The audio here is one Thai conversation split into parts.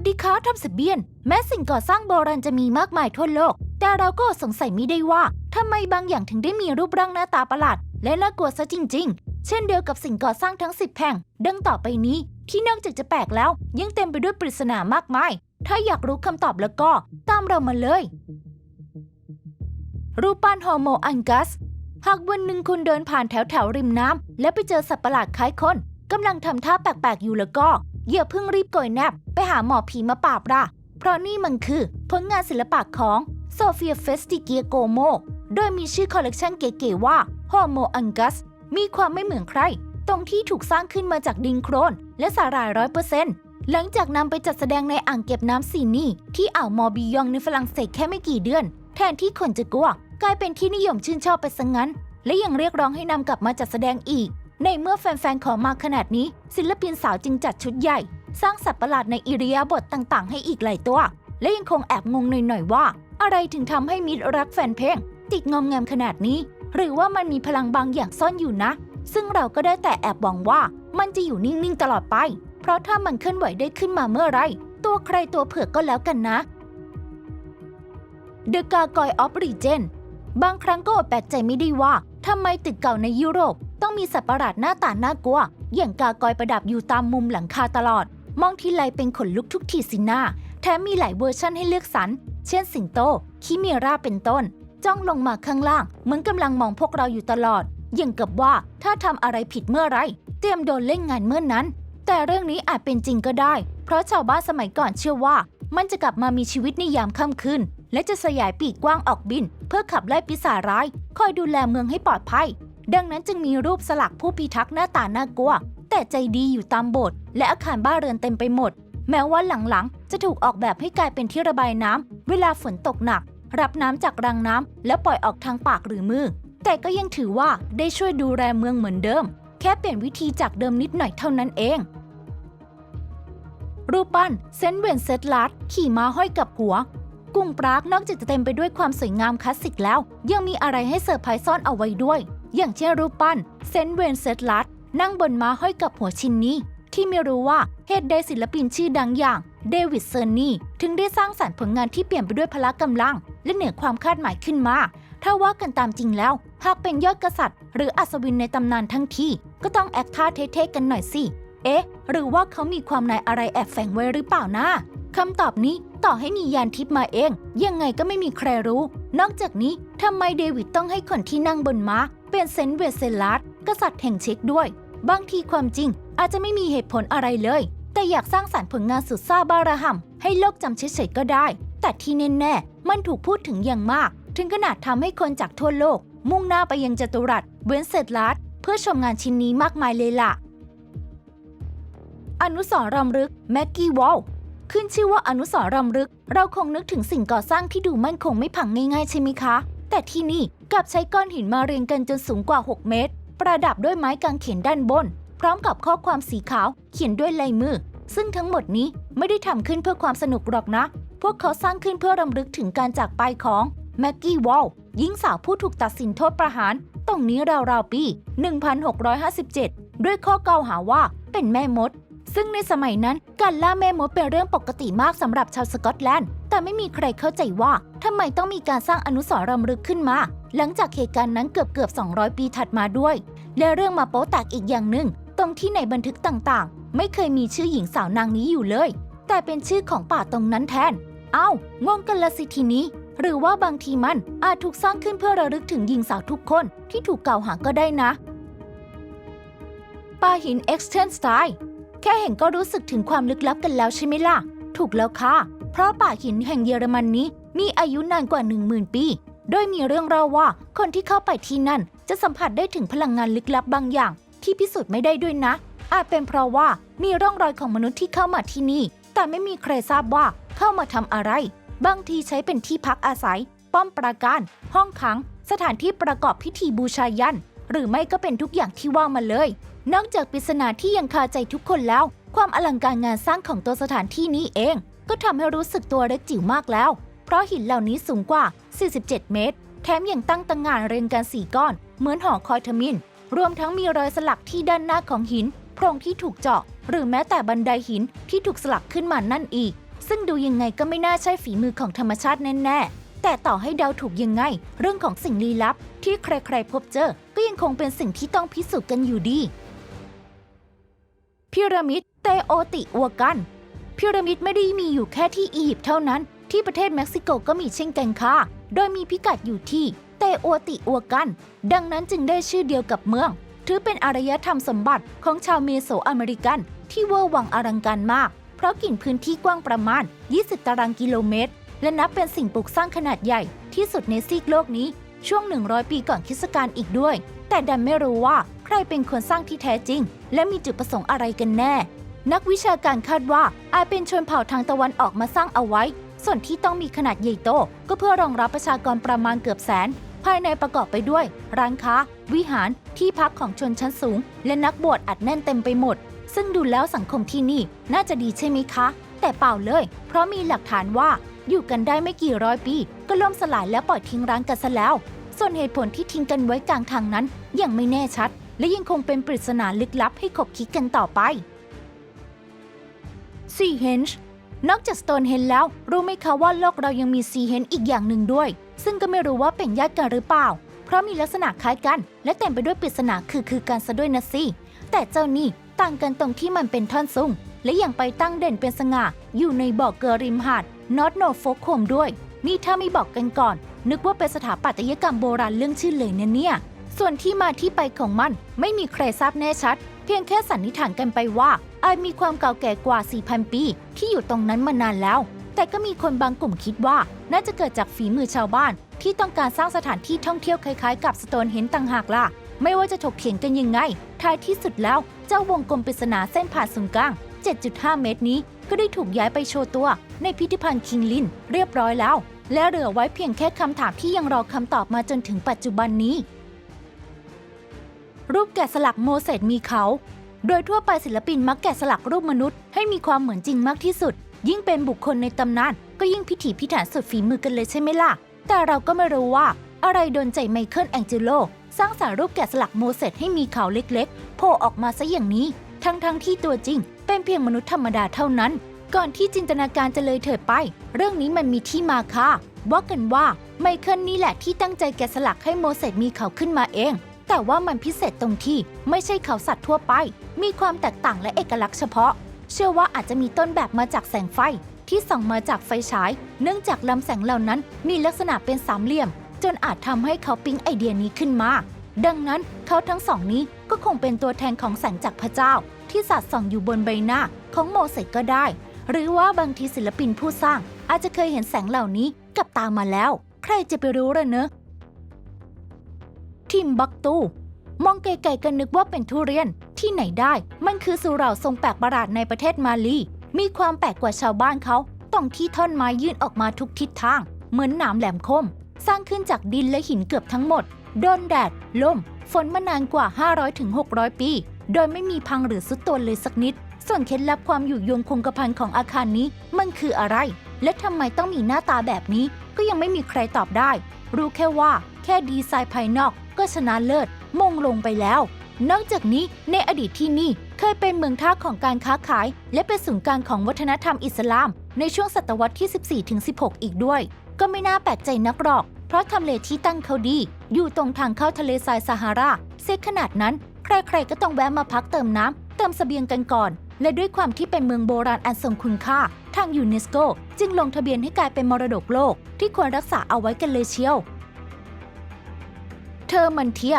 วัสดีครับทอมสเบียน แม้สิ่งก่อสร้างโบราณจะมีมากมายทั่วโลก แต่เราก็สงสัยไม่ได้ว่าทำไมบางอย่างถึงได้มีรูปร่างหน้าตาประหลาด และน่ากลัวซะจริง ๆ เช่นเดียวกับสิ่งก่อสร้างทั้ง 10แห่งดังต่อไปนี้ ที่นอกจากจะแปลกแล้ว ยังเต็มไปด้วยปริศนามากมาย ถ้าอยากรู้คำตอบแล้วก็ ตามเรามาเลย รูปปั้นฮอร์โมอังกัส หากวันหนึ่งคุณเดินผ่านแถวแถวริมน้ำและไปเจอสัตว์ประหลาดคล้ายคนกำลังทำท่าแปลกๆอยู่แล้วก็ อย่าเพิ่งรีบโกยแนบไปหาหมอผีมาปราบละเพราะนี่มันคือผลงานศิลปะของโซเฟียเฟสติเกียโกโม โดยมีชื่อคอลเลกชันเก๋ๆว่าฮอร์โมอังกัส มีความไม่เหมือนใคร ตรงที่ถูกสร้างขึ้นมาจากดินโครน และสาหร่ายร้อยเปอร์เซ็นต์หลังจากนำไปจัดแสดงในอ่างเก็บน้ำซีนี่ ที่อ่าวมอบิยองในฝรั่งเศสแค่ไม่กี่เดือน แทนที่คนจะกลัวกลายเป็นที่นิยมชื่นชอบไปซะงั้น และยังเรียกร้องให้นำกลับมาจัดแสดงอีก ในเมื่อแฟนๆ ขอมาขนาดนี้ ศิลปินสาวจึงจัดชุดใหญ่ สร้างสัตว์ประหลาดในอิริยาบถต่างๆ ให้อีกหลายตัว และยังคงแอบงงหน่อยๆว่า อะไรถึงทำให้มิตรรักแฟนเพลง ติดงอมแงมขนาดนี้ หรือว่ามันมีพลังบางอย่างซ่อนอยู่นะ ซึ่งเราก็ได้แต่แอบหวังว่า มันจะอยู่นิ่งๆตลอดไป เพราะถ้ามันเคลื่อนไหวได้ขึ้นมาเมื่อไรตัวใครตัวเผือกก็แล้วกันนะ The Gargoyle of Regen บางครั้งก็อดแปลกใจไม่ได้ว่าทำไมตึกเก่าในยุโรป ต้องมีสัตว์ประหลาดหน้าตาน่ากลัวอย่างกากอยประดับอยู่ตามมุมหลังคาตลอด มองทีไรเป็นขนลุกทุกทีสินะแถมมีหลายเวอร์ชั่นให้เลือกสรรเช่นสิงโตคิเมราเป็นต้น จ้องลงมาข้างล่าง เหมือนกำลังมองพวกเราอยู่ตลอดอย่างกับว่าถ้าทำอะไรผิดเมื่อไร เตรียมโดนเล่นงานเมื่อนนั้น แต่เรื่องนี้อาจเป็นจริงก็ได้ เพราะชาวบ้านสมัยก่อนเชื่อว่า มันจะกลับมามีชีวิตในยามค่ำคืนและจะสยายปีกกว้างออกบิน เพื่อขับไล่ปีศาจร้าย คอยดูแลเมืองให้ปลอดภัย ดังนั้นจึงมีรูปสลักผู้พิทักษ์หน้าตาน่ากลัว แต่ใจดีอยู่ตามโบสถ์และอาคารบ้านเรือนเต็มไปหมด แม้ว่าหลังๆ จะถูกออกแบบให้กลายเป็นที่ระบายน้ำเวลาฝนตกหนัก รับน้ำจากรังน้ำแล้วปล่อยออกทางปากหรือมือ แต่ก็ยังถือว่าได้ช่วยดูแลเมืองเหมือนเดิม แค่เปลี่ยนวิธีจากเดิมนิดหน่อยเท่านั้นเอง รูปปั้นเซนเวนเซตลัดขี่ม้าห้อยกับหัวกรุงปรากนอกจากจะเต็มไปด้วยความสวยงามคลาสสิกแล้ว ยังมีอะไรให้เซอร์ไพรส์ซ่อนเอาไว้ด้วย อย่างเช่นรูปปั้นเซนเวนเซตลัดนั่งบนม้าห้อยกับหัวชินนี้ ที่ไม่รู้ว่าเหตุใดศิลปินชื่อดังอย่างเดวิดเซอร์นี่ ถึงได้สร้างสรรค์ผลงานที่เปลี่ยนไปด้วยพละกำลัง และเหนือความคาดหมายขึ้นมา ถ้าว่ากันตามจริงแล้ว หากเป็นยอดกษัตริย์ หรืออัศวินในตำนานทั้งที่ ก็ต้องแอคท่าเท่ๆกันหน่อยสิ เอ๊ะ หรือว่าเขามีความในอะไรแอบแฝงไว้หรือเปล่านะคำตอบนี้ต่อให้มียานทิพย์มาเอง ยังไงก็ไม่มีใครรู้ นอกจากนี้ ทำไมเดวิดต้องให้คนที่นั่งบนม้า เป็นเซนเวเซลัสกษัตริย์แห่งเช็กด้วย บางทีความจริงอาจจะไม่มีเหตุผลอะไรเลย แต่อยากสร้างสรรค์ผลงานสุดซ่าบาระห่ำให้โลกจำเฉยๆก็ได้ แต่ที่แน่ๆมันถูกพูดถึงอย่างมาก ถึงขนาดทำให้คนจากทั่วโลก มุ่งหน้าไปยังจัตุรัสเวนเซลัสเพื่อชมงานชิ้นนี้มากมายเลยล่ะ อนุสรรำลึกแม็กกี้วอลขึ้นชื่อว่าอนุสรรำลึก เราคงนึกถึงสิ่งก่อสร้างที่ดูมั่นคงไม่พังง่ายๆใช่ไหมคะ แต่ที่นี่กลับใช้ก้อนหินมาเรียงกันจนสูงกว่า 6 เมตร ประดับด้วยไม้กางเขนด้านบน พร้อมกับข้อความสีขาวเขียนด้วยลายมือ ซึ่งทั้งหมดนี้ไม่ได้ทำขึ้นเพื่อความสนุกหรอกนะ พวกเขาสร้างขึ้นเพื่อรำลึกถึงการจากไปของแม็กกี้วอลหญิงสาวผู้ถูกตัดสินโทษประหารตรงนี้ราวๆปี 1657 ด้วยข้อกล่าวหาว่าเป็นแม่มด ซึ่งในสมัยนั้นการล่าแม่มดเป็นเรื่องปกติมากสำหรับชาวสกอตแลนด์ แต่ไม่มีใครเข้าใจว่าทำไมต้องมีการสร้างอนุสรณ์รำลึกขึ้นมา หลังจากเหตุการณ์นั้นเกือบเกือบ200 ปีถัดมาด้วย และเรื่องมาโป๊แตกอีกอย่างหนึ่ง ตรงที่ในบันทึกต่างๆ ไม่เคยมีชื่อหญิงสาวนางนี้อยู่เลย แต่เป็นชื่อของป่าตรงนั้นแทน เอ้างงกันละสิทีนี้ หรือว่าบางทีมันอาจถูกสร้างขึ้นเพื่อระลึกถึงหญิงสาวทุกคนที่ถูกกล่าวหาก็ได้นะป่าหิน Extend Style แค่เห็นก็รู้สึกถึงความลึกลับกันแล้วใช่ไหมล่ะ ถูกแล้วค่ะ เพราะป่าหินแห่งเยอรมันนี้มีอายุนานกว่า 10,000 ปี โดยมีเรื่องเล่าว่าคนที่เข้าไปที่นั่น จะสัมผัสได้ถึงพลังงานลึกลับบางอย่าง ที่พิสูจน์ไม่ได้ด้วยนะ อาจเป็นเพราะว่ามีร่องรอยของมนุษย์ที่เข้ามาที่นี่ แต่ไม่มีใครทราบว่าเข้ามาทำอะไร บางทีใช้เป็นที่พักอาศัย ป้อมปราการ ห้องขัง สถานที่ประกอบพิธีบูชายัน หรือไม่ก็เป็นทุกอย่างที่ว่ามาเลย นอกจากปริศนาที่ยังคาใจทุกคนแล้ว ความอลังการงานสร้างของตัวสถานที่นี้เอง ก็ทำให้รู้สึกตัวเล็กจิ๋วมากแล้ว เพราะหินเหล่านี้สูงกว่า 47 เมตร แถมยังตั้งตังงานเรียงกันสี่ก้อน เหมือนหอคอยทมิน รวมทั้งมีรอยสลักที่ด้านหน้าของหินโพรงที่ถูกเจาะ หรือแม้แต่บันไดหินที่ถูกสลักขึ้นมานั่นอีก ซึ่งดูยังไงก็ไม่น่าใช่ฝีมือของธรรมชาติแน่ๆ แต่ต่อให้เดาถูกยังไง เรื่องของสิ่งลี้ลับ ที่ใครๆพบเจอ ก็ยังคงเป็นสิ่งที่ต้องพิสูจน์กันอยู่ดี พีระมิดเตโอติอัวกัน พีระมิดไม่ได้มีอยู่แค่ที่อียิปต์เท่านั้น ที่ประเทศเม็กซิโกก็มีเช่นกันค่ะ โดยมีพิกัดอยู่ที่เตโอติอัวกัน ดังนั้นจึงได้ชื่อเดียวกับเมือง ถือเป็นอารยธรรมสมบัติของชาวเมโสอเมริกัน ที่เวอร์วังอลังการมาก เพราะกินพื้นที่กว้างประมาณ 20 ตารางกิโลเมตร และนับเป็นสิ่งปลูกสร้างขนาดใหญ่ที่สุดในซีกโลกนี้ช่วง 100 ปีก่อนคริสตกาลอีกด้วย แต่ดันไม่รู้ว่าใครเป็นคนสร้างที่แท้จริง และมีจุดประสงค์อะไรกันแน่ นักวิชาการคาดว่าอาจเป็นชนเผ่าทางตะวันออกมาสร้างเอาไว้ ส่วนที่ต้องมีขนาดใหญ่โต ก็เพื่อรองรับประชากรประมาณเกือบแสน ภายในประกอบไปด้วย ร้านค้า วิหาร ที่พักของชนชั้นสูง และนักบวชอัดแน่นเต็มไปหมด ซึ่งดูแล้วสังคมที่นี่น่าจะดีใช่ไหมคะ แต่เปล่าเลย เพราะมีหลักฐานว่า อยู่กันได้ไม่กี่ร้อยปี ก็ล่มสลายและปล่อยทิ้งร้างกันซะแล้ว ส่วนเหตุผลที่ทิ้งกันไว้กลางทางนั้น ยังไม่แน่ชัด และยังคงเป็นปริศนาลึกลับให้ขบคิดกันต่อไปซีเฮนจ์นอกจากสโตนเฮนแล้ว รู้ไหมคะว่าโลกเรายังมีซีเฮนอีกอย่างหนึ่งด้วย ซึ่งก็ไม่รู้ว่าเป็นญาติกันหรือเปล่า เพราะมีลักษณะคล้ายกัน และเต็มไปด้วยปริศนาคือคือกันซะด้วยนะสิแต่เจ้านี่ต่างกันตรงที่มันเป็นท่อนสูงและยังไปตั้งเด่นเป็นสง่าอยู่ในบ่อเกลือริมหาด นอตโนโฟกโฮมด้วย นี่ถ้าไม่บอกกันก่อน นึกว่าเป็นสถาปัตยกรรมโบราณเรื่องชื่อเลยนะเนี่ย ส่วนที่มาที่ไปของมันไม่มีใครทราบแน่ชัด เพียงแค่สันนิษฐานกันไปว่าอาจมีความเก่าแก่กว่า 4,000 ปี ที่อยู่ตรงนั้นมานานแล้ว แต่ก็มีคนบางกลุ่มคิดว่า น่าจะเกิดจากฝีมือชาวบ้าน ที่ต้องการสร้างสถานที่ท่องเที่ยวคล้ายๆ กับสโตนเฮนจ์ต่างหากล่ะ ไม่ว่าจะถกเถียงกันยังไง ท้ายที่สุดแล้วเจ้าวงกลมปริศนาเส้นผ่านศูนย์กลาง 7.5 เมตรนี้ ก็ได้ถูกย้ายไปโชว์ตัว ในพิพิธภัณฑ์คิงลินเรียบร้อยแล้ว และเหลือไว้เพียงแค่คำถามที่ยังรอคำตอบมาจนถึงปัจจุบันนี้ รูปแกะสลักโมเสสมีเขา โดยทั่วไปศิลปินมักแกะสลักรูปมนุษย์ ให้มีความเหมือนจริงมากที่สุด ยิ่งเป็นบุคคลในตำนานก็ยิ่งพิถีพิถันสุดฝีมือกันเลยใช่ไหมล่ะ แต่เราก็ไม่รู้ว่า อะไรโดนใจไมเคิลแองเจโลสร้างสรรค์รูปแกะสลักโมเสสให้มีเขาเล็กๆโผล่ออกมาซะอย่างนี้ ทั้งๆทที่ตัวจริง เป็นเพียงมนุษย์ธรรมดาเท่านั้น ก่อนที่จินตนาการจะเลยเถิดไป เรื่องนี้มันมีที่มาค่ะว่ากันว่าไมเคิลนี่แหละที่ตั้งใจแกะสลักให้โมเสสมีเขาขึ้นมาเอง แต่ว่ามันพิเศษตรงที่ไม่ใช่เขาสัตว์ทั่วไป มีความแตกต่างและเอกลักษณ์เฉพาะ เชื่อว่าอาจจะมีต้นแบบมาจากแสงไฟ ที่ส่องมาจากไฟฉาย เนื่องจากลำแสงเหล่านั้นมีลักษณะเป็นสามเหลี่ยม จนอาจทำให้เขาปิ๊งไอเดียนี้ขึ้นมา ดังนั้นเขาทั้งสองนี้ก็คงเป็นตัวแทนของแสงจากพระเจ้า ที่สาดส่องอยู่บนใบหน้าของโมเสสก็ได้ หรือว่าบางทีศิลปินผู้สร้าง อาจจะเคยเห็นแสงเหล่านี้กับตามาแล้ว ใครจะไปรู้ล่ะเนอะทิมบักตู มองไกลๆกันนึกว่าเป็นทุเรียนที่ไหนได้ มันคือสุเหร่าทรงแปลกประหลาดในประเทศมาลี มีความแปลกกว่าชาวบ้านเขาตรงที่ท่อนไม้ยื่นออกมาทุกทิศทาง เหมือนหนามแหลมคม สร้างขึ้นจากดินและหินเกือบทั้งหมดโดนแดดลมฝนมานานกว่า 500-600 ปี โดยไม่มีพังหรือสุดตัวเลยสักนิด ส่วนเคล็ดลับความอยู่ยงคงกระพันของอาคารนี้มันคืออะไร และทำไมต้องมีหน้าตาแบบนี้ ก็ยังไม่มีใครตอบได้ รู้แค่ว่า แค่ดีไซน์ภายนอกก็ชนะเลิศมงลงไปแล้ว นอกจากนี้ในอดีตที่นี่เคยเป็นเมืองท่าของการค้าขาย และเป็นศูนย์กลางของวัฒนธรรมอิสลาม ในช่วงศตวรรษที่ 14-16 อีกด้วย ก็ไม่น่าแปลกใจนักหรอก เพราะทำเลที่ตั้งเขาดี อยู่ตรงทางเข้าทะเลทรายซาฮาราเซขนาดนั้น ใครๆก็ต้องแวะมาพักเติมน้ำเติมสเสบียงกันก่อน และด้วยความที่เป็นเมืองโบราณอันทรงคุณค่า ทางยูเนสโก จึงลงทะเบียนให้กลายเป็นมรดกโลก ที่ควรรักษาเอาไว้กันเลยเชียว เธอมันเทีย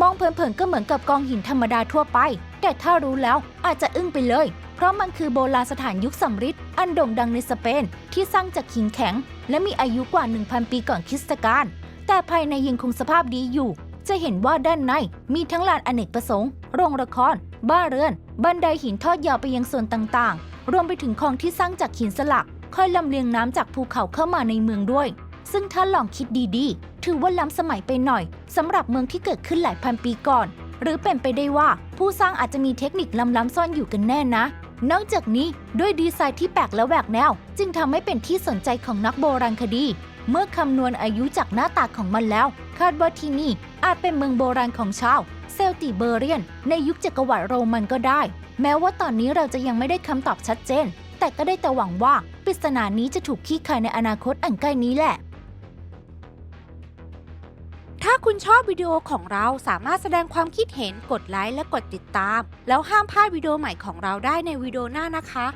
มองเผินๆก็เหมือนกับกองหินธรรมดาทั่วไป แต่ถ้ารู้แล้วอาจจะอึ้งไปเลย เพราะมันคือโบราณสถานยุคสำริดอันโด่งดังในสเปน ที่สร้างจากหินแข็ง และมีอายุกว่า 1,000 ปีก่อนคริสตกาลแต่ภายในยังคงสภาพดีอยู่ จะเห็นว่าด้านในมีทั้งลานอเนกประสงค์ โรงละคร บ้านเรือน บันไดหินทอดยาวไปยังส่วนต่างๆ รวมไปถึงคลองที่สร้างจากหินสลักคอยลำเลียงน้ำจากภูเขาเข้ามาในเมืองด้วย ซึ่งถ้าลองคิดดีๆ ถือว่าล้ำสมัยไปหน่อยสำหรับเมืองที่เกิดขึ้นหลายพันปีก่อน หรือเป็นไปได้ว่าผู้สร้างอาจจะมีเทคนิคล้ำๆซ่อนอยู่กันแน่นะ นอกจากนี้ด้วยดีไซน์ที่แปลกและแหวกแนว จึงทำให้เป็นที่สนใจของนักโบราณคดี เมื่อคำนวณอายุจากหน้าตาของมันแล้ว คาดว่าที่นี่อาจเป็นเมืองโบราณของชาวเซลติเบอเรียน ในยุคจักรวรรดิโรมันก็ได้ แม้ว่าตอนนี้เราจะยังไม่ได้คำตอบชัดเจน แต่ก็ได้แต่หวังว่าปริศนานี้จะถูกขี้คายในอนาคตอันใกล้นี้แหละ ถ้าคุณชอบวิดีโอของเราสามารถแสดงความคิดเห็นกดไลค์และกดติดตาม แล้วห้ามพลาดวิดีโอใหม่ของเราได้ในวิดีโอหน้านะคะ